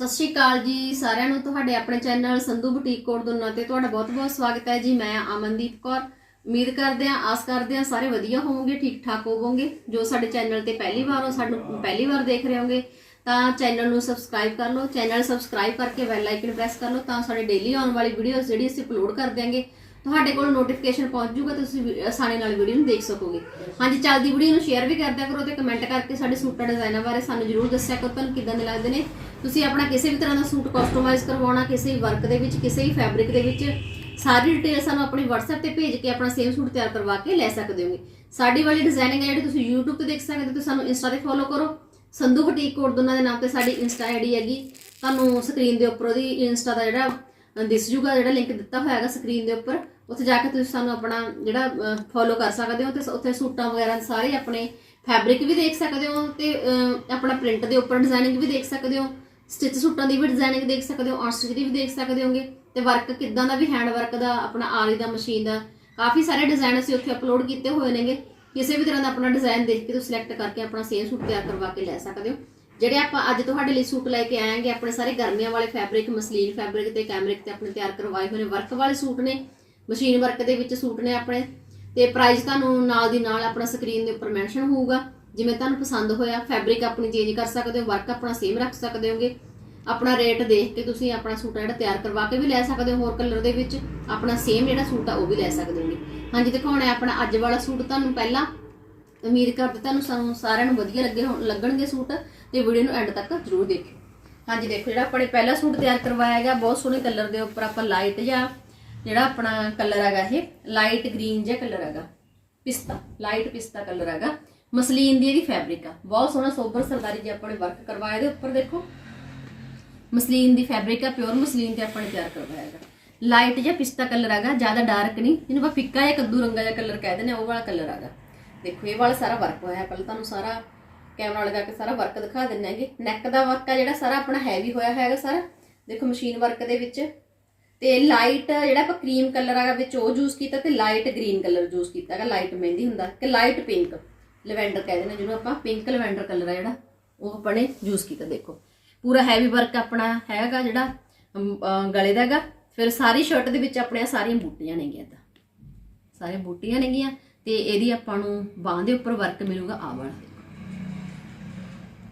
ਸਤਿ ਸ਼੍ਰੀ ਅਕਾਲ ਜੀ ਸਾਰਿਆਂ ਨੂੰ, ਤੁਹਾਡੇ ਆਪਣੇ ਚੈਨਲ ਸੰਧੂ ਬੁਟੀਕ ਕੋਡ ਦੁਨਾ ਤੇ ਤੁਹਾਡਾ ਬਹੁਤ-ਬਹੁਤ ਸਵਾਗਤ ਹੈ ਜੀ। ਮੈਂ ਅਮਨਦੀਪ ਕੌਰ। ਉਮੀਦ ਕਰਦੇ ਹਾਂ, ਆਸ ਕਰਦੇ ਹਾਂ ਸਾਰੇ ਵਧੀਆ ਹੋਵੋਗੇ, ਠੀਕ ਠਾਕ ਹੋਵੋਗੇ। ਜੋ ਸਾਡੇ ਚੈਨਲ ਤੇ ਪਹਿਲੀ ਵਾਰ ਹੋ, ਸਾਨੂੰ ਪਹਿਲੀ ਵਾਰ ਦੇਖ ਰਹੇ ਹੋਗੇ ਤਾਂ ਚੈਨਲ ਨੂੰ ਸਬਸਕ੍ਰਾਈਬ ਕਰ ਲਓ। ਚੈਨਲ ਸਬਸਕ੍ਰਾਈਬ ਕਰਕੇ ਬੈਲ ਆਈਕਨ ਪ੍ਰੈਸ ਕਰ ਲਓ, ਤਾਂ ਸਾਡੇ ਡੇਲੀ ਆਉਣ ਵਾਲੀ ਵੀਡੀਓਜ਼ ਜਿਹੜੀ ਅਸੀਂ ਅਪਲੋਡ ਕਰ ਦਿਆਂਗੇ, ਤੁਹਾਡੇ ਕੋਲ ਨੋਟੀਫਿਕੇਸ਼ਨ ਪਹੁੰਚ ਜੂਗਾ ਤੁਸੀਂ ਵੀ ਆਸਾਨੀ ਨਾਲ ਵੀਡੀਓ ਨੂੰ ਦੇਖ ਸਕੋਗੇ। ਹਾਂਜੀ, ਚੱਲਦੀ ਵੀਡੀਓ ਨੂੰ ਸ਼ੇਅਰ ਵੀ ਕਰਦਿਆ ਕਰੋ ਤੇ ਕਮੈਂਟ ਕਰਕੇ ਸਾਡੇ ਸੂਟਾਂ ਡਿਜ਼ਾਈਨਾਂ ਬਾਰੇ ਸਾਨੂੰ ਜਰੂਰ ਦੱਸਿਆ ਕਰੋ, ਤੁਹਾਨੂੰ ਕਿਦਾਂ ਦੇ ਲੱਗਦੇ ਨੇ? ਤੁਸੀਂ ਆਪਣਾ ਕਿਸੇ ਵੀ ਤਰ੍ਹਾਂ ਦਾ ਸੂਟ ਕਸਟਮਾਈਜ਼ ਕਰਵਾਉਣਾ, ਕਿਸੇ ਵੀ ਵਰਕ ਦੇ ਵਿੱਚ, ਕਿਸੇ ਵੀ ਫੈਬਰਿਕ ਦੇ ਵਿੱਚ, ਸਾਰੀ ਡਿਟੇਲ ਸਾਨੂੰ ਆਪਣੀ WhatsApp ਤੇ ਭੇਜ ਕੇ ਆਪਣਾ ਸੇਮ ਸੂਟ ਤਿਆਰ ਕਰਵਾ ਕੇ ਲੈ ਸਕਦੇ ਹੋਗੇ ਸਾਡੀ ਵਾਲੀ ਡਿਜ਼ਾਈਨਿੰਗ ਹੈ ਜਿਹੜੀ ਤੁਸੀਂ YouTube ਤੇ ਦੇਖ ਸਕਦੇ ਹੋ ਤੁਸੀਂ ਸਾਨੂੰ ਇੰਸਟਾ ਤੇ ਫੋਲੋ ਕਰੋ। ਸੰਧੂ ਬੁਟੀਕ ਕੋਡ ਦੋਨਾਂ ਦੇ ਨਾਮ ਤੇ ਸਾਡੀ ਇੰਸਟਾ ਆਈਡੀ ਹੈਗੀ। ਤੁਹਾਨੂੰ ਸਕਰੀਨ ਦੇ ਉੱਪਰ ਉਹਦੀ ਇੰਸਟਾ ਦਾ ਜਿਹੜਾ ਦਿਸ ਜੂਗਾ, ਜਿਹੜਾ ਲਿੰਕ ਦਿੱਤਾ ਹੋਇਆ ਹੈਗਾ ਸਕਰੀਨ ਦੇ ਉੱਪਰ, ਉੱਥੇ ਜਾ ਕੇ ਤੁਸੀਂ ਸਾਨੂੰ ਆਪਣਾ ਜਿਹੜਾ ਫੋਲੋ ਕਰ ਸਕਦੇ ਹੋ, ਤੇ ਉੱਥੇ ਸੂਟਾਂ ਵਗੈਰਾ ਸਾਰੇ ਆਪਣੇ ਫੈਬਰਿਕ ਵੀ ਦੇਖ ਸਕਦੇ ਹੋ, ਤੇ ਆਪਣਾ ਪ੍ਰਿੰਟ ਦੇ ਉੱਪਰ ਡਿਜ਼ਾਈਨਿੰਗ ਵੀ ਦੇਖ ਸਕਦੇ ਹੋ। ਸਟਿਚ ਸੂਟਾਂ ਦੀ ਵੀ ਡਿਜ਼ਾਈਨਿੰਗ ਦੇਖ ਸਕਦੇ ਹੋ ਅਨਸਟਿਚ ਦੀ ਵੀ ਦੇਖ ਸਕਦੇ ਹੋਗੇ। ਤੇ ਵਰਕ ਕਿੱਦਾਂ ਦਾ ਵੀ ਹੈਂਡ ਵਰਕ ਦਾ, ਆਪਣਾ ਆਰੀ ਦਾ ਮਸ਼ੀਨ ਦਾ। ਕਾਫੀ ਸਾਰੇ ਡਿਜ਼ਾਈਨ ਅਸੀਂ ਉੱਥੇ ਅਪਲੋਡ ਕੀਤੇ ਹੋਏ ਨੇਗੇ। ਕਿਸੇ ਵੀ ਤਰ੍ਹਾਂ ਦਾ ਆਪਣਾ ਡਿਜ਼ਾਈਨ ਦੇਖ ਕੇ ਤੁਸੀਂ ਸਿਲੈਕਟ ਕਰਕੇ ਆਪਣਾ ਸੇਮ ਸੂਟ ਤਿਆਰ ਕਰਵਾ ਕੇ ਲੈ ਸਕਦੇ ਹੋ। ਜਿਹੜੇ ਆਪਾਂ ਅੱਜ ਤੁਹਾਡੇ ਲਈ ਸੂਟ ਲੈ ਕੇ ਆਏਗੇ ਆਪਣੇ ਸਾਰੇ ਗਰਮੀਆਂ ਵਾਲੇ ਫੈਬਰਿਕ ਮਸਲੀਨ ਫੈਬਰਿਕ ਤੇ ਕੈਮਰਿਕ ਤੇ ਆਪਣੇ ਤਿਆਰ ਕਰਵਾਏ ਹੋਏ ਨੇ। ਵਰਕ ਵਾਲੇ ਸੂਟ ਨੇ ਮਸ਼ੀਨ ਵਰਕ ਦੇ ਵਿੱਚ ਸੂਟ ਨੇ ਆਪਣੇ। ਤੇ ਪ੍ਰਾਈਸ ਤੁਹਾਨੂੰ ਨਾਲ ਦੀ ਨਾਲ ਆਪਣਾ ਸਕਰੀਨ ਦੇ ਉੱਪਰ ਮੈਂਸ਼ਨ ਹੋਊਗਾ। ਜਿਵੇਂ ਤੁਹਾਨੂੰ ਪਸੰਦ ਹੋਇਆ ਫੈਬਰਿਕ ਆਪਣੀ ਚੇਂਜ ਕਰ ਸਕਦੇ ਹੋ ਵਰਕ ਆਪਣਾ ਸੇਮ ਰੱਖ ਸਕਦੇ ਹੋਗੇ। ਆਪਣਾ ਰੇਟ ਦੇਖ ਕੇ ਤੁਸੀਂ ਆਪਣਾ ਸੂਟ ਜਿਹੜਾ ਤਿਆਰ ਕਰਵਾ ਕੇ ਵੀ ਲੈ ਸਕਦੇ ਹੋ ਹੋਰ ਕਲਰ ਦੇ ਵਿੱਚ, ਆਪਣਾ ਸੇਮ ਜਿਹੜਾ ਸੂਟ ਆ ਉਹ ਵੀ ਲੈ ਸਕਦੇ ਹੋਗੇ। ਹਾਂਜੀ ਦਿਖਾਉਣਾ ਹੈ ਆਪਣਾ ਅੱਜ ਵਾਲਾ ਸੂਟ ਤੁਹਾਨੂੰ ਪਹਿਲਾਂ ਉਮੀਦ ਕਰਦੇ ਤੁਹਾਨੂੰ ਸਾਨੂੰ ਸਾਰਿਆਂ ਨੂੰ ਵਧੀਆ ਲੱਗੇ ਹੋਣ- ਲੱਗਣਗੇ ਸੂਟ ਤੇ ਵੀਡੀਓ ਨੂੰ ਐਂਡ ਤੱਕ ਜ਼ਰੂਰ ਦੇਖਿਓ। ਹਾਂਜੀ, ਦੇਖੋ ਜਿਹੜਾ ਆਪਣੇ ਪਹਿਲਾ ਸੂਟ ਤਿਆਰ ਕਰਵਾਇਆ ਹੈਗਾ ਬਹੁਤ ਸੋਹਣੇ ਕਲਰ ਦੇ ਉੱਪਰ ਆਪਾਂ ਲਾਈਟ ਜਾਂ ਜਿਹੜਾ ਆਪਣਾ ਕਲਰ ਹੈਗਾ ਇਹ ਲਾਈਟ ਗ੍ਰੀਨ ਜਿਹਾ ਕਲਰ ਹੈਗਾ, ਪਿਸਤਾ ਲਾਈਟ ਪਿਸਤਾ ਕਲਰ ਹੈਗਾ। ਮਸਲੀਨ ਦੀ ਇਹਦੀ ਫੈਬਰਿਕ ਆ। ਬਹੁਤ ਸੋਹਣਾ ਸੋਬਰ ਸਰਦਾਰੀ ਜਿਹਾ ਆਪਾਂ ਵਰਕ ਕਰਵਾਇਆ, ਇਹਦੇ ਉੱਪਰ ਦੇਖੋ। ਮਸਲੀਨ ਦੀ ਫੈਬਰਿਕ ਆ ਪਿਓਰ ਮਸਲੀਨ ਤੇ ਆਪਾਂ ਨੇ ਤਿਆਰ ਕਰਵਾਇਆ ਹੈਗਾ। ਲਾਈਟ ਜਿਹਾ ਪਿਸਤਾ ਕਲਰ ਹੈਗਾ, ਜ਼ਿਆਦਾ ਡਾਰਕ ਨਹੀਂ। ਜਿਹਨੂੰ ਆਪਾਂ ਫਿੱਕਾ ਜਾਂ ਕੱਦੂ ਰੰਗਾ ਜਿਹਾ ਕਲਰ ਕਹਿ ਦਿੰਦੇ ਆ, ਉਹ ਵਾਲਾ ਕਲਰ ਹੈਗਾ। ਦੇਖੋ, ਇਹ ਵਾਲਾ ਸਾਰਾ ਵਰਕ ਹੋਇਆ। ਪਹਿਲਾਂ ਤੁਹਾਨੂੰ ਸਾਰਾ ਕੈਮਰਾ ਲਗਾ ਕੇ ਸਾਰਾ ਵਰਕ ਦਿਖਾ ਦਿੰਨੇ ਹੈਗੇ। ਨੈਕ ਦਾ ਵਰਕ ਆ ਜਿਹੜਾ ਸਾਰਾ ਆਪਣਾ ਹੈਵੀ ਹੋਇਆ ਹੈਗਾ ਸਾਰਾ। ਦੇਖੋ ਮਸ਼ੀਨ ਵਰਕ ਦੇ ਵਿੱਚ। ਤੇ ਲਾਈਟ ਜਿਹੜਾ ਆਪਾਂ ਕਰੀਮ ਕਲਰ ਹੈਗਾ, ਵਿੱਚ ਉਹ ਯੂਜ਼ ਕੀਤਾ ਤੇ ਲਾਈਟ ਗ੍ਰੀਨ ਕਲਰ ਯੂਜ਼ ਕੀਤਾ ਹੈਗਾ। ਲਾਈਟ ਮਹਿੰਦੀ ਹੁੰਦਾ ਕਿ ਲਾਈਟ ਪਿੰਕ ਲਵੈਂਡਰ ਕਹਿੰਦੇ ਨੇ ਜਿਹਨੂੰ ਆਪਾਂ ਪਿੰਕ ਲਵੈਂਡਰ ਕਲਰ ਆ ਜਿਹੜਾ, ਉਹ ਆਪਾਂ ਨੇ ਯੂਜ਼ ਕੀਤਾ, ਦੇਖੋ। ਪੂਰਾ ਹੈਵੀ ਵਰਕ ਆਪਣਾ ਹੈਗਾ ਜਿਹੜਾ ਗਲੇ ਦਾ ਹੈਗਾ, ਫਿਰ ਸਾਰੀ ਸ਼ਰਟ ਦੇ ਵਿੱਚ ਆਪਣੇ ਸਾਰੀਆਂ ਬੂਟੀਆਂ ਨੇਗੀਆਂ ਤਾਂ ਸਾਰੀਆਂ ਬੂਟੀਆਂ ਨੇਗੀਆਂ, ਤੇ ਇਹਦੀ ਆਪਾਂ ਨੂੰ ਬਾਹਾਂ ਦੇ ਉੱਪਰ ਵਰਕ ਮਿਲੂਗਾ ਆ ਵਾਲਾ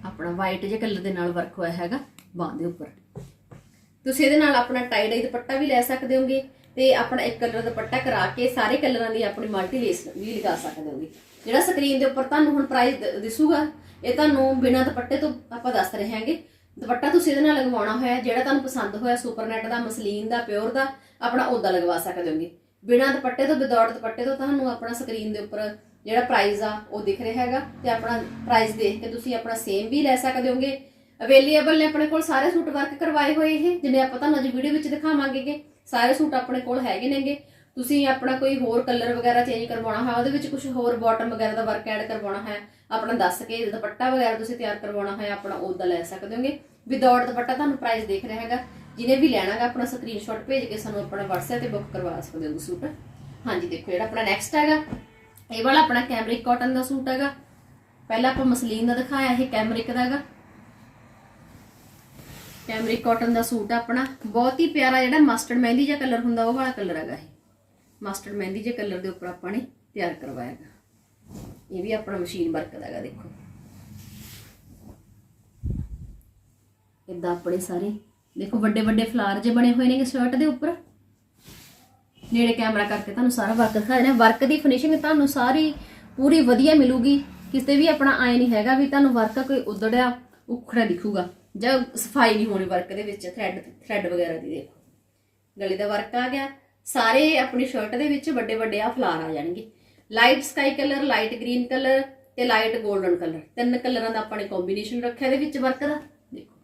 ਆਪਣਾ ਵਾਈਟ ਜਿਹੇ ਕਲਰ ਦੇ ਨਾਲ ਵਰਕ ਹੋਇਆ ਹੈਗਾ, ਬਾਹਾਂ ਦੇ ਉੱਪਰ। ਤੁਸੀਂ ਇਹਦੇ ਨਾਲ ਆਪਣਾ ਟਾਈ ਡਾਈ ਦੁਪੱਟਾ ਵੀ ਲੈ ਸਕਦੇ ਹੋਗੇ, ਤੇ ਆਪਣਾ ਇੱਕ ਕਲਰ ਦਾ ਦੁਪੱਟਾ ਕਰਾ ਕੇ ਸਾਰੇ ਕਲਰਾਂ ਦੀ ਆਪਣੀ ਮਲਟੀ ਲੇਸ ਵੀ ਲਗਾ ਸਕਦੇ ਹੋਗੇ। ਜਿਹੜਾ ਸਕਰੀਨ ਦੇ ਉੱਪਰ ਤੁਹਾਨੂੰ ਹੁਣ ਪ੍ਰਾਈਸ ਦਿਸੂਗਾ, ਇਹ ਤੁਹਾਨੂੰ ਬਿਨਾਂ ਦੁਪੱਟੇ ਤੋਂ ਆਪਾਂ ਦੱਸ ਰਹੇ ਹਾਂਗੇ। ਦੁਪੱਟਾ ਤੁਸੀਂ ਇਹਦੇ ਨਾਲ ਲਗਵਾਉਣਾ ਹੋਇਆ, ਜਿਹੜਾ ਤੁਹਾਨੂੰ ਪਸੰਦ ਹੋਇਆ ਸੁਪਰਨੈਟ ਦਾ, ਮਸਲੀਨ ਦਾ ਪਿਓਰ ਦਾ, ਆਪਣਾ ਉਹਦਾ ਲਗਵਾ ਸਕਦੇ ਹੋਗੇ। ਬਿਨਾਂ ਦੁਪੱਟੇ ਤੋਂ ਵਿਦਆਊਟ ਦੁਪੱਟੇ ਤੋਂ ਤੁਹਾਨੂੰ ਆਪਣਾ ਸਕਰੀਨ ਦੇ ਉੱਪਰ ਜਿਹੜਾ ਪ੍ਰਾਈਸ ਆ, ਉਹ ਦਿਖ ਰਿਹਾ ਹੈਗਾ ਤੇ ਆਪਣਾ ਪ੍ਰਾਈਸ ਦੇਖ ਕੇ ਤੁਸੀਂ ਆਪਣਾ ਸੇਮ ਵੀ ਲੈ ਸਕਦੇ ਹੋਗੇ। ਅਵੇਲੇਬਲ ਨੇ ਆਪਣੇ ਕੋਲ ਸਾਰੇ ਸੂਟ ਵਰਕ ਕਰਵਾਏ ਹੋਏ ਇਹ, ਜਿਵੇਂ ਆਪਾਂ ਤੁਹਾਨੂੰ ਅੱਜ ਵੀਡੀਓ ਵਿੱਚ ਦਿਖਾਵਾਂਗੇ ਕਿ ਸਾਰੇ ਸੂਟ ਆਪਣੇ ਕੋਲ ਹੈਗੇ ਨੇਗੇ। ਤੁਸੀਂ ਆਪਣਾ ਕੋਈ ਹੋਰ ਕਲਰ ਵਗੈਰਾ ਚੇਂਜ ਕਰਵਾਉਣਾ ਹੈ, ਉਹਦੇ ਵਿੱਚ ਕੁਝ ਹੋਰ ਬਾਟਮ ਵਗੈਰਾ ਦਾ ਵਰਕ ਐਡ ਕਰਵਾਉਣਾ ਹੈ, ਆਪਣਾ ਦੱਸ ਕੇ ਦੁਪੱਟਾ ਵਗੈਰਾ ਤੁਸੀਂ ਤਿਆਰ ਕਰਵਾਉਣਾ ਹੈ, ਆਪਣਾ ਉਹਦਾ ਲੈ ਸਕਦੇ ਹੋਗੇ। ਵਿਦਆਊਟ ਦੁਪੱਟਾ ਤੁਹਾਨੂੰ ਪ੍ਰਾਈਸ ਦੇਖ ਰਿਹਾ ਹੈਗਾ, ਜਿਹਨੇ ਵੀ ਲੈਣਾ ਹੈਗਾ, ਆਪਣਾ ਸਕਰੀਨਸ਼ਾਟ ਭੇਜ ਕੇ ਸਾਨੂੰ ਆਪਣਾ WhatsApp ਤੇ ਬੁੱਕ ਕਰਵਾ ਸਕਦੇ ਹੋ ਸੂਟ ਹਾਂਜੀ, ਦੇਖੋ ਜਿਹੜਾ ਆਪਣਾ ਨੈਕਸਟ ਹੈਗਾ, ਇਹ ਵਾਲਾ ਆਪਣਾ ਕੈਮਰਿਕ ਕਾਟਨ ਦਾ ਸੂਟ ਹੈਗਾ। ਪਹਿਲਾਂ ਆਪਾਂ ਮਸਲੀਨ ਦਾ ਦਿਖਾਇਆ, ਇਹ ਕੈਮਰਿਕ ਦਾ ਹੈਗਾ। ਕੈਮਰਿਕ ਕਾਟਨ ਦਾ ਸੂਟ ਆਪਣਾ। ਬਹੁਤ ਹੀ ਪਿਆਰਾ ਜਿਹੜਾ ਮਸਟਰਡ ਮਹਿੰਦੀ ਜਿਹਾ ਕਲਰ ਹੁੰਦਾ, ਉਹ ਵਾਲਾ ਕਲਰ ਹੈਗਾ ਇਹ। ਮਾਸਟਰ ਮਹਿੰਦੀ ਜਿਹੇ ਕਲਰ ਦੇ ਉੱਪਰ ਆਪਾਂ ਨੇ ਤਿਆਰ ਕਰਵਾਇਆ ਇਹ ਵੀ ਆਪਣਾ ਮਸ਼ੀਨ ਵਰਕ ਦਾ ਹੈਗਾ ਦੇਖੋ। ਇਦਾਂ ਆਪਣੇ ਸਾਰੇ, ਦੇਖੋ ਵੱਡੇ ਵੱਡੇ ਫਲਾਰ ਜੇ ਬਣੇ ਹੋਏ ਨੇ ਸ਼ਰਟ ਦੇ ਉੱਪਰ। ਨੇੜੇ ਕੈਮਰਾ ਕਰਕੇ ਤੁਹਾਨੂੰ ਸਾਰਾ ਵਰਕ ਦਿਖਾ ਦੇਣਾ। ਵਰਕ ਦੀ ਫਿਨਿਸ਼ਿੰਗ ਤੁਹਾਨੂੰ ਸਾਰੀ, ਪੂਰੀ ਵਧੀਆ ਮਿਲੂਗੀ। ਕਿਤੇ ਵੀ ਆਪਣਾ ਆਏ ਨਹੀਂ ਹੈਗਾ ਵੀ ਤੁਹਾਨੂੰ ਵਰਕ ਕੋਈ ਉਦੜਿਆ ਉਖੜਾ ਦਿਖੂਗਾ। ਜਾਂ ਸਫ਼ਾਈ ਨਹੀਂ ਹੋਣੀ ਵਰਕ ਦੇ ਵਿੱਚ ਥ੍ਰੈਡ ਥ੍ਰੈਡ ਵਗੈਰਾ ਦੀ, ਦੇਖੋ। ਗਲੇ ਦਾ ਵਰਕ ਆ ਗਿਆ। ਸਾਰੇ ਆਪਣੀ ਸ਼ਰਟ ਦੇ ਵਿੱਚ ਵੱਡੇ ਵੱਡੇ ਆ ਫਲਾਰ ਆ ਜਾਣਗੇ। Light sky colour light green colour ਤੇ ਲਾਈਟ 골ਡਨ ਕਲਰ ਤਿੰਨ ਕਲਰਾਂ ਦਾ ਆਪਾਂ ਨੇ ਕੰਬੀਨੇਸ਼ਨ ਰੱਖਿਆ, ਇਹਦੇ ਵਿੱਚ ਵਰਕ ਦਾ। ਦੇਖੋ,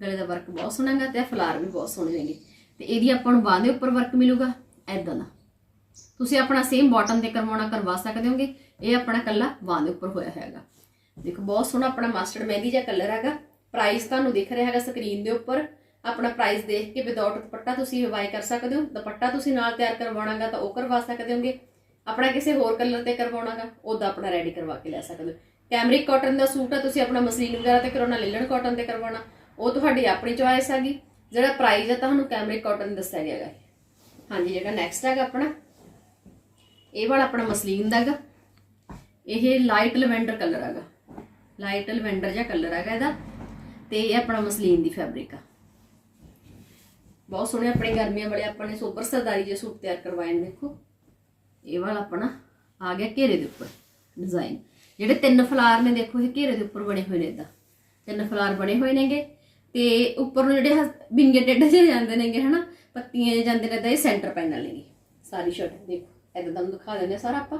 ਗਲੇ ਦਾ ਵਰਕ ਬਹੁਤ ਸੋਹਣਾ ਹੈਗਾ ਤੇ ਫਲਾਰ ਵੀ ਬਹੁਤ ਸੋਹਣੇ ਹੈਗੇ। ਤੇ ਇਹਦੀ ਆਪਾਂ ਨੂੰ ਬਾਹਾਂ ਦੇ ਉੱਪਰ ਵਰਕ ਮਿਲੂਗਾ ਐਦਾਂ ਦਾ। ਤੁਸੀਂ ਆਪਣਾ ਸੇਮ ਬਾਟਮ ਤੇ ਕਰਵਾਉਣਾ, ਕਰਵਾ ਸਕਦੇ ਹੋਗੇ। ਇਹ ਆਪਣਾ ਕੱਲਾ ਬਾਹਾਂ ਦੇ ਉੱਪਰ ਹੋਇਆ ਹੈਗਾ। ਦੇਖੋ, ਬਹੁਤ ਸੋਹਣਾ ਆਪਣਾ ਮਾਸਟਰਡ ਮਹਿੰਦੀ ਜਿਹਾ ਕਲਰ ਹੈਗਾ। ਪ੍ਰਾਈਸ ਤੁਹਾਨੂੰ ਦਿਖ ਰਿਹਾ ਹੈਗਾ ਸਕਰੀਨ ਦੇ ਉੱਪਰ। ਆਪਣਾ ਪ੍ਰਾਈਸ ਦੇਖ ਕੇ ਵਿਦਆਊਟ ਦੁਪੱਟਾ ਤੁਸੀਂ ਬਾਈ ਕਰ ਸਕਦੇ ਹੋ। ਦੁਪੱਟਾ ਤੁਸੀਂ ਨਾਲ ਤਿਆਰ ਕਰਵਾਉਣਾਗਾ ਤਾਂ ਉਹ ਕਰਵਾ ਸਕਦੇ ਹੋਗੇ। ਆਪਣਾ ਕਿਸੇ ਹੋਰ ਕਲਰ ਤੇ ਕਰਵਾਉਣਾਗਾ, ਉਹਦਾ ਆਪਣਾ ਰੈਡੀ ਕਰਵਾ ਕੇ ਲੈ ਸਕਦੇ ਹੋ। ਕੈਮਰਿਕ ਕਾਟਨ ਦਾ ਸੂਟ ਆ, ਤੁਸੀਂ ਆਪਣਾ ਮਸਲੀਨ ਵਗੈਰਾ ਤੇ ਕਰਾਉਣਾ ਲਿਲਨ ਕਾਟਨ ਤੇ ਕਰਵਾਉਣਾ, ਉਹ ਤੁਹਾਡੀ ਆਪਣੀ ਚੁਆਇਸ ਹੈਗੀ ਜਿਹੜਾ ਪ੍ਰਾਈਸ ਹੈ ਤੁਹਾਨੂੰ ਕੈਮਰਿਕ ਕਾਟਨ ਦੱਸਿਆ ਗਿਆ ਹੈ ਹਾਂਜੀ, ਜਿਹੜਾ ਨੈਕਸਟ ਹੈਗਾ ਆਪਣਾ, ਇਹ ਵਾਲਾ ਆਪਣਾ ਮਸਲੀਨ ਦਾ ਹੈਗਾ। ਇਹ ਲਾਈਟ ਲਵੈਂਡਰ ਕਲਰ ਹੈਗਾ। ਲਾਈਟ ਲਵੈਂਡਰ ਜਿਹਾ ਕਲਰ ਹੈਗਾ ਇਹਦਾ। ਤੇ ਇਹ ਆਪਣਾ ਮਸਲੀਨ ਦੀ ਫੈਬਰਿਕ ਆ। ਬਹੁਤ ਸੋਹਣੇ ਆਪਣੇ ਗਰਮੀਆਂ ਵਾਲੇ ਆਪਾਂ ਨੇ ਸੋਬਰ ਸਰਦਾਰੀ ਜਿਹੇ ਸੂਟ ਤਿਆਰ ਕਰਵਾਏ ਨੇ, ਦੇਖੋ। ਇਹ ਵਾਲਾ ਆਪਣਾ ਆ ਗਿਆ ਘੇਰੇ ਦੇ ਉੱਪਰ ਡਿਜ਼ਾਈਨ ਜਿਹੜੇ ਤਿੰਨ ਫਲਾਰ ਨੇ, ਦੇਖੋ, ਇਹ ਘੇਰੇ ਦੇ ਉੱਪਰ ਬਣੇ ਹੋਏ ਨੇ ਇਦਾਂ। ਤਿੰਨ ਫਲਾਰ ਬਣੇ ਹੋਏ ਨੇਗੇ ਤੇ ਉੱਪਰ ਨੂੰ ਜਿਹੜੇ ਹਸ- ਟੇਢੇ ਜਿਹੇ ਜਾਂਦੇ ਨੇਗੇ, ਹਨਾ? ਪੱਤੀਆਂ ਜਿਹੇ ਜਾਂਦੇ ਨੇ ਤਾਂ ਇਹ ਸੈਂਟਰ ਪੈਨਲ ਨੇਗੇ। ਸਾਰੀ ਸ਼ਰਟ ਦੇਖੋ, ਇਦਾਂ ਤੁਹਾਨੂੰ ਦਿਖਾ ਦਿੰਦੇ ਹਾਂ ਸਾਰਾ ਆਪਾਂ।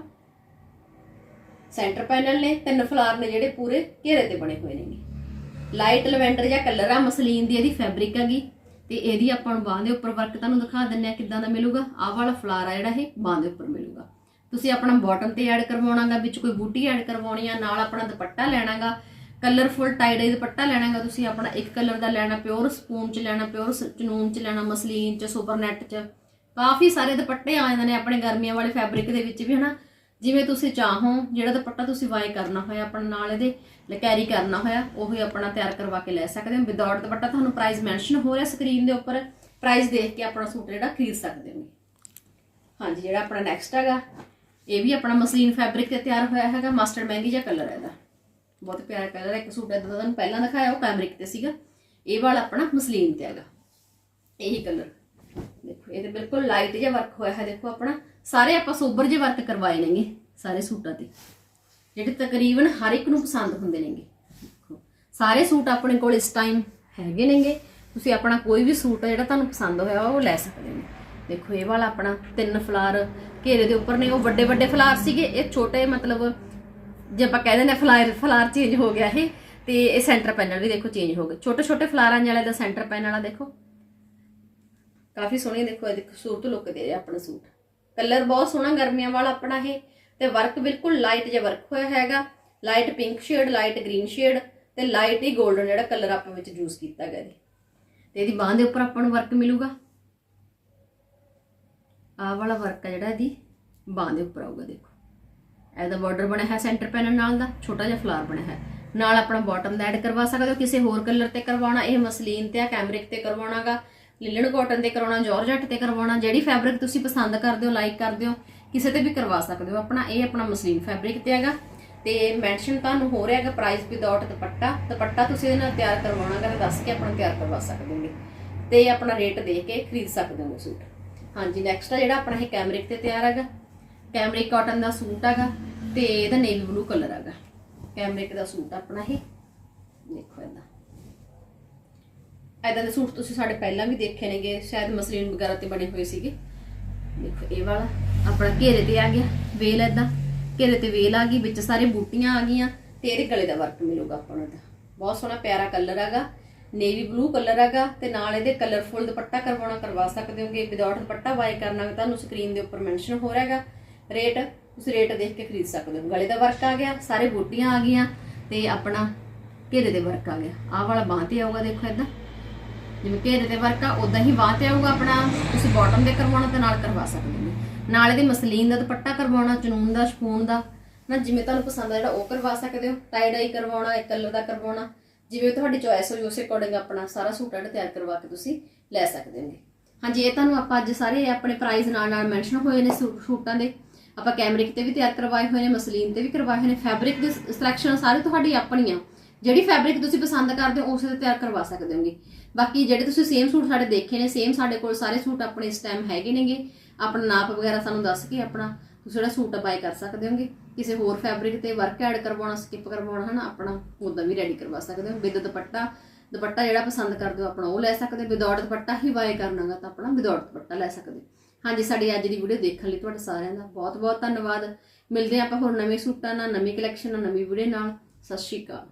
ਸੈਂਟਰ ਪੈਨਲ ਨੇ, ਤਿੰਨ ਫਲਾਰ ਨੇ ਜਿਹੜੇ ਪੂਰੇ ਘੇਰੇ ਤੇ ਬਣੇ ਹੋਏ ਨੇਗੇ। ਲਾਈਟ ਲਵੈਂਡਰ ਜਾਂ ਕਲਰ ਆ, ਮਸਲੀਨ ਦੀ ਇਹਦੀ ਫੈਬਰਿਕ ਹੈਗੀ। ਤੇ ਇਹਦੀ ਆਪਾਂ ਨੂੰ ਬਾਹਾਂ ਦੇ ਉੱਪਰ ਵਰਕ ਤੁਹਾਨੂੰ ਦਿਖਾ ਦਿੰਨੇ ਆ ਕਿੱਦਾਂ ਦਾ ਮਿਲੂਗਾ। ਆਹ ਵਾਲਾ ਫਲਾਰ ਆ ਜਿਹੜਾ ਇਹ ਬਾਹਾਂ ਦੇ ਉੱਪਰ ਮਿਲੂਗਾ। ਤੁਸੀਂ ਆਪਣਾ ਬਾਟਮ ਤੇ ਐਡ ਕਰਵਾਉਣਾਗਾ, ਵਿੱਚ ਕੋਈ ਬੂਟੀ ਐਡ ਕਰਵਾਉਣੀ ਆ, ਨਾਲ ਆਪਣਾ ਦੁਪੱਟਾ ਲੈਣਾਗਾ ਕਲਰਫੁਲ ਟਾਈ ਡਾਈ ਦੁਪੱਟਾ ਲੈਣਾਗਾ, ਤੁਸੀਂ ਆਪਣਾ ਇੱਕ ਕਲਰ ਦਾ ਲੈਣਾ ਪਿਓਰ ਸਪੂਨ ਚ ਲੈਣਾ ਪਿਓਰ ਚਨੂਨ ਚ ਲੈਣਾ, ਮਸਲੀਨ ਚ ਸੁਪਰ ਨੈਟ ਚ। ਕਾਫੀ ਸਾਰੇ ਦੁਪੱਟੇ ਆ ਜਾਂਦੇ ਨੇ ਆਪਣੇ ਗਰਮੀਆਂ ਵਾਲੇ ਫੈਬਰਿਕ ਦੇ ਵਿੱਚ ਵੀ, ਹਨਾ। ਜਿਵੇਂ ਤੁਸੀਂ ਚਾਹੋ, ਜਿਹੜਾ ਦੁਪੱਟਾ ਤੁਸੀਂ ਵਾਏ ਕਰਨਾ ਹੋਇਆ ਆਪਣਾ ਨਾਲ ਇਹਦੇ। ਕੈਰੀ ਕਰਨਾ ਹੋਇਆ, ਉਹ ਉਹੀ ਆਪਣਾ ਤਿਆਰ ਕਰਵਾ ਕੇ ਲੈ ਸਕਦੇ ਹੋ। ਵਿਦਆਊਟ ਦੁਪੱਟਾ ਤੁਹਾਨੂੰ ਪ੍ਰਾਈਸ ਮੈਂਸ਼ਨ ਹੋ ਰਿਹਾ ਸਕਰੀਨ ਦੇ ਉੱਪਰ। ਪ੍ਰਾਈਸ ਦੇਖ ਕੇ ਆਪਣਾ ਸੂਟ ਜਿਹੜਾ ਖਰੀਦ ਸਕਦੇ ਹੋ। ਹਾਂਜੀ, ਜਿਹੜਾ ਆਪਣਾ ਨੈਕਸਟ ਹੈਗਾ, ਇਹ ਵੀ ਆਪਣਾ ਮਸਲੀਨ ਫੈਬਰਿਕ ਤੇ ਤਿਆਰ ਹੋਇਆ ਹੈਗਾ ਮਸਟਰਡ ਮਹਿੰਦੀ ਜਿਹਾ ਕਲਰ ਹੈ ਇਹਦਾ। ਬਹੁਤ ਪਿਆਰਾ ਕਲਰ ਹੈ। ਇੱਕ ਸੂਟ ਇਹਦਾ ਤੁਹਾਨੂੰ ਪਹਿਲਾਂ ਦਿਖਾਇਆ, ਉਹ ਕੈਮਰਿਕ ਤੇ ਸੀਗਾ। ਇਹ ਵਾਲਾ ਆਪਣਾ ਮਸਲੀਨ ਤੇ ਹੈਗਾ। ਇਹੀ ਕਲਰ ਦੇਖੋ, ਇਹ ਤੇ ਬਿਲਕੁਲ ਲਾਈਟ ਜਿਹਾ ਵਰਕ ਹੋਇਆ ਹੈ। ਦੇਖੋ ਆਪਣਾ, ਸਾਰੇ ਆਪਾਂ ਸੋਬਰ ਜਿਹੇ ਵਰਕ ਕਰਵਾਏ ਨੇਗੇ, ਸਾਰੇ ਸੂਟਾਂ ਤੇ। ਜਿਹੜੇ ਤਕਰੀਬਨ ਹਰ ਇੱਕ ਨੂੰ ਪਸੰਦ ਹੁੰਦੇ ਨੇਗੇ। ਦੇਖੋ, ਸਾਰੇ ਸੂਟ ਆਪਣੇ ਕੋਲ ਇਸ ਟਾਈਮ ਹੈਗੇ ਨੇਗੇ। ਤੁਸੀਂ ਆਪਣਾ ਕੋਈ ਵੀ ਸੂਟ ਆ ਜਿਹੜਾ ਤੁਹਾਨੂੰ ਪਸੰਦ ਹੋਇਆ ਉਹ ਲੈ ਸਕਦੇ ਹੋ। ਦੇਖੋ, ਇਹ ਵਾਲਾ ਆਪਣਾ ਤਿੰਨ ਫਲਾਰ ਘੇਰੇ ਦੇ ਉੱਪਰ ਨੇ, ਉਹ ਵੱਡੇ ਵੱਡੇ ਫਲਾਰ ਸੀਗੇ। ਇਹ ਛੋਟੇ, ਮਤਲਬ ਜੇ ਆਪਾਂ ਕਹਿ ਦਿੰਦੇ ਹਾਂ ਫਲਾਰ ਫਲਾਰ ਚੇਂਜ ਹੋ ਗਿਆ ਇਹ, ਤੇ ਇਹ ਸੈਂਟਰ ਪੈਨਲ ਵੀ ਦੇਖੋ ਚੇਂਜ ਹੋ ਗਏ ਛੋਟੇ ਛੋਟੇ ਫਲਾਰਾਂ ਵਾਲੇ ਦਾ ਸੈਂਟਰ ਪੈਨਲ ਵਾਲਾ ਦੇਖੋ। ਕਾਫੀ ਸੋਹਣੀ, ਦੇਖੋ, ਇਹ ਦੇਖੋ ਖੂਬਸੂਰਤ ਲੁੱਕ ਦੇ ਰਿਹਾ ਆਪਣਾ ਸੂਟ। ਕਲਰ ਬਹੁਤ ਸੋਹਣਾ, ਗਰਮੀਆਂ ਵਾਲਾ ਆਪਣਾ ਇਹ। ਤੇ ਵਰਕ ਬਿਲਕੁਲ ਲਾਈਟ ਜਿਹਾ ਵਰਕ ਹੋਇਆ ਹੈਗਾ। Light pink shade light green shade ਤੇ ਲਾਈਟ ਹੀ 골ਡਨ ਜਿਹੜਾ ਕਲਰ ਆਪਾਂ ਵਿੱਚ ਯੂਜ਼ ਕੀਤਾ ਗਿਆ ਇਹਦੇ ਤੇ ਇਹਦੀ ਬਾਹ ਦੇ ਉੱਪਰ ਆਪਾਂ ਨੂੰ ਵਰਕ ਮਿਲੂਗਾ। ਆਹ ਵਾਲਾ ਵਰਕ ਆ ਜਿਹੜਾ ਇਹਦੀ ਬਾਹ ਦੇ ਉੱਪਰ ਆਊਗਾ, ਦੇਖੋ। ਇਹਦਾ ਬਾਰਡਰ ਬਣਿਆ ਹੈ ਸੈਂਟਰ ਪੈਨਲ ਨਾਲ ਦਾ, ਛੋਟਾ ਜਿਹਾ ਫਲਾਰ ਬਣਿਆ ਹੈ ਨਾਲ ਆਪਣਾ ਬਾਟਮ ਦਾ ਐਡ ਕਰਵਾ ਸਕਦੇ ਹੋ, ਕਿਸੇ ਹੋਰ ਕਲਰ ਤੇ ਕਰਵਾਉਣਾ, ਇਹ ਮਸਲੀਨ ਤੇ ਆ ਕੈਮਰਿਕ ਤੇ ਕਰਵਾਉਣਾਗਾ ਲਿਲਨ ਕਾਟਨ ਤੇ ਕਰਵਾਉਣਾ ਜਾਰਜਟ ਤੇ ਕਰਵਾਉਣਾ, ਜਿਹੜੀ ਫੈਬਰਿਕ ਤੁਸੀਂ ਪਸੰਦ ਕਰਦੇ ਹੋ ਲਾਈਕ ਕਰਦੇ ਹੋ ਕਿਸੇ ਤੇ ਵੀ ਕਰਵਾ ਸਕਦੇ ਹੋ। ਆਪਣਾ ਇਹ ਆਪਣਾ ਮਸਲੀਨ ਫੈਬਰਿਕ ਤੇ ਹੈਗਾ। ਤੇ ਮੈਂਸ਼ਨ ਤੁਹਾਨੂੰ ਹੋ ਰਿਹਾ ਹੈਗਾ ਪ੍ਰਾਈਸ ਵਿਦਆਊਟ ਦੁਪੱਟਾ। ਦੁਪੱਟਾ ਤੁਸੀਂ ਇਹਦੇ ਨਾਲ ਤਿਆਰ ਕਰਵਾਉਣਾਗਾ ਤਾਂ ਦੱਸ ਕੇ ਆਪਣਾ ਤਿਆਰ ਕਰਵਾ ਸਕਦੇ ਹੋਗੇ ਤੇ ਆਪਣਾ ਰੇਟ ਦੇ ਕੇ ਖਰੀਦ ਸਕਦੇ ਹੋ ਸੂਟ। ਹਾਂਜੀ ਨੈਕਸਟ ਆ ਜਿਹੜਾ ਆਪਣਾ ਇਹ ਕੈਮਰਿਕ ਤੇ ਤਿਆਰ ਹੈਗਾ। ਕੈਮਰਿਕ ਕਾਟਨ ਦਾ ਸੂਟ ਹੈਗਾ ਤੇ ਇਹਦਾ ਨੇਵੀ ਬਲੂ ਕਲਰ ਹੈਗਾ। ਕੈਮਰਿਕ ਦਾ ਸੂਟ ਆਪਣਾ ਇਹ। ਦੇਖੋ ਇਹਦਾ। ਐਦਾਂ ਦੇ ਸੂਟ ਤੁਸੀਂ ਸਾਡੇ ਪਹਿਲਾਂ ਵੀ ਦੇਖੇ ਨੇਗੇ, ਸ਼ਾਇਦ ਮਸਲੀਨ ਵਗੈਰਾ ਤੇ ਬਣੇ ਹੋਏ ਸੀਗੇ। ਦੇਖੋ ਇਹ ਵਾਲਾ। ਆਪਣਾ ਘੇਰੇ ਤੇ ਆ ਗਿਆ, ਵੇਲ ਐਦਾਂ ਘੇਰੇ ਤੇ ਵੇਲ ਆ ਗਈ, ਵਿੱਚ ਸਾਰੇ ਬੂਟੀਆਂ ਆ ਗਈਆਂ, ਤੇ ਇਹਦੇ ਗਲੇ ਦਾ ਵਰਕ ਮਿਲੂਗਾ ਆਪਾਂ ਨੂੰ ਇਹਦਾ ਬਹੁਤ ਸੋਹਣਾ ਪਿਆਰਾ ਕਲਰ ਹੈਗਾ, ਨੇਵੀ ਬਲੂ ਕਲਰ ਹੈਗਾ, ਤੇ ਨਾਲ ਇਹਦੇ ਕਲਰਫੁਲ ਦੁਪੱਟਾ ਕਰਵਾਉਣਾ, ਕਰਵਾ ਸਕਦੇ ਹੋਗੇ। ਵਿਦਆਊਟ ਦੁਪੱਟਾ ਬਾਏ ਕਰਨਾ ਤੁਹਾਨੂੰ ਸਕਰੀਨ ਦੇ ਉੱਪਰ ਮੈਂਸ਼ਨ ਹੋ ਰਿਹਾ ਹੈਗਾ। ਰੇਟ ਤੁਸੀਂ ਰੇਟ ਦੇਖ ਕੇ ਖਰੀਦ ਸਕਦੇ ਹੋ। ਗਲੇ ਦਾ ਵਰਕ ਆ ਗਿਆ, ਸਾਰੇ ਬੂਟੀਆਂ ਆ ਗਈਆਂ, ਤੇ ਆਪਣਾ ਘੇਰੇ ਦੇ ਵਰਕ ਆ ਗਿਆ। ਆਹ ਵਾਲਾ ਬਾਂਹ ਤੇ ਆਊਗਾ, ਦੇਖੋ ਇਦਾਂ ਜਿਵੇਂ ਘੇਰੇ ਤੇ ਵਰਕ ਆ ਉਦਾਂ ਹੀ ਬਾਂਹ ਤੇ ਆਊਗਾ ਆਪਣਾ, ਤੁਸੀਂ ਬਾਟਮ ਤੇ ਕਰਵਾਉਣਾ ਤੇ ਨਾਲ ਕਰਵਾ ਸਕਦੇ ਹੋ। ਨਾਲ ਇਹਦੇ ਮਸਲੀਨ ਦਾ ਦੁਪੱਟਾ ਕਰਵਾਉਣਾ ਚਨੂਨ ਦਾ, ਸ਼ਪੂਨ ਦਾ। ਨਾ, ਜਿਵੇਂ ਤੁਹਾਨੂੰ ਪਸੰਦ ਆ ਜਿਹੜਾ ਉਹ ਕਰਵਾ ਸਕਦੇ ਹੋ। ਟਾਈ ਡਾਈ ਕਰਵਾਉਣਾ, ਇੱਕ ਕਲਰ ਦਾ ਕਰਵਾਉਣਾ। ਜਿਵੇਂ ਤੁਹਾਡੀ ਚੋਇਸ ਹੋਈ, ਉਸੇ ਅਕੋਰਡਿੰਗ ਆਪਣਾ ਸਾਰਾ ਸੂਟ ਐਡ ਤਿਆਰ ਕਰਵਾ ਕੇ ਤੁਸੀਂ ਲੈ ਸਕਦੇ ਹੋ। ਹਾਂਜੀ, ਇਹ ਤੁਹਾਨੂੰ ਆਪਾਂ ਅੱਜ ਸਾਰੇ ਆਪਣੇ ਪ੍ਰਾਈਸ ਨਾਲ ਨਾਲ ਮੈਂਸ਼ਨ ਹੋਏ ਨੇ ਸੂ- ਸੂਟਾਂ ਦੇ। ਆਪਾਂ ਕੈਮਰਿਕ ਤੇ ਵੀ ਤਿਆਰ ਕਰਵਾਏ ਹੋਏ ਨੇ, ਮਸਲੀਨ ਤੇ ਵੀ ਕਰਵਾਏ ਹੋਏ ਨੇ ਫੈਬਰਿਕ ਦੀ ਸਿਲੈਕਸ਼ਨ ਸਾਰੀ ਤੁਹਾਡੀ ਆਪਣੀ ਆ ਜਿਹੜੀ ਫੈਬਰਿਕ ਤੁਸੀਂ ਪਸੰਦ ਕਰਦੇ ਹੋ, ਉਸੇ ਤੇ ਤਿਆਰ ਕਰਵਾ ਸਕਦੇ ਹੋਗੇ। ਬਾਕੀ ਜਿਹੜੇ ਤੁਸੀਂ ਸੇਮ ਸੂਟ ਸਾਡੇ ਦੇਖੇ ਨੇ ਸੇਮ ਸਾਡੇ ਕੋਲ ਸਾਰੇ ਸੂਟ ਆਪਣੇ ਇਸ ਟਾਈਮ ਹੈਗੇ ਨੇਗੇ। ਆਪਣਾ ਨਾਪ ਵਗੈਰਾ ਸਾਨੂੰ ਦੱਸ ਕੇ ਆਪਣਾ ਤੁਸੀਂ ਜਿਹੜਾ ਸੂਟ ਬਾਈ ਕਰ ਸਕਦੇ ਹੋਗੇ। ਕਿਸੇ ਹੋਰ ਫੈਬਰਿਕ ਤੇ ਵਰਕ ਐਡ ਕਰਵਾਉਣਾ ਸਕਿਪ ਕਰਵਾਉਣਾ, ਹਨਾ, ਆਪਣਾ ਉਦਾਂ ਵੀ ਰੈਡੀ ਕਰਵਾ ਸਕਦੇ ਹੋ। ਵਿਦ ਦੁਪੱਟਾ ਦੁਪੱਟਾ ਜਿਹੜਾ ਪਸੰਦ ਕਰਦੇ ਹੋ, ਆਪਣਾ ਉਹ ਲੈ ਸਕਦੇ ਹੋ। ਵਿਦਆਊਟ ਦੁਪੱਟਾ ਹੀ ਬਾਈ ਕਰਨਾਗਾ ਤਾਂ ਆਪਣਾ ਵਿਦਆਊਟ ਦੁਪੱਟਾ ਲੈ ਸਕਦੇ ਹਾਂਜੀ, ਸਾਡੀ ਅੱਜ ਦੀ ਵੀਡੀਓ ਦੇਖਣ ਲਈ ਤੁਹਾਡਾ ਸਾਰਿਆਂ ਦਾ ਬਹੁਤ ਬਹੁਤ ਧੰਨਵਾਦ। ਮਿਲਦੇ ਹਾਂ ਆਪਾਂ ਹੋਰ ਨਵੇਂ ਸੂਟਾਂ ਨਾਲ, ਨਵੀਂ ਕਲੈਕਸ਼ਨ ਨਾਲ, ਨਵੀਂ ਵੀਡੀਓ ਨਾਲ। ਸਤਿ ਸ਼੍ਰੀ ਅਕਾਲ।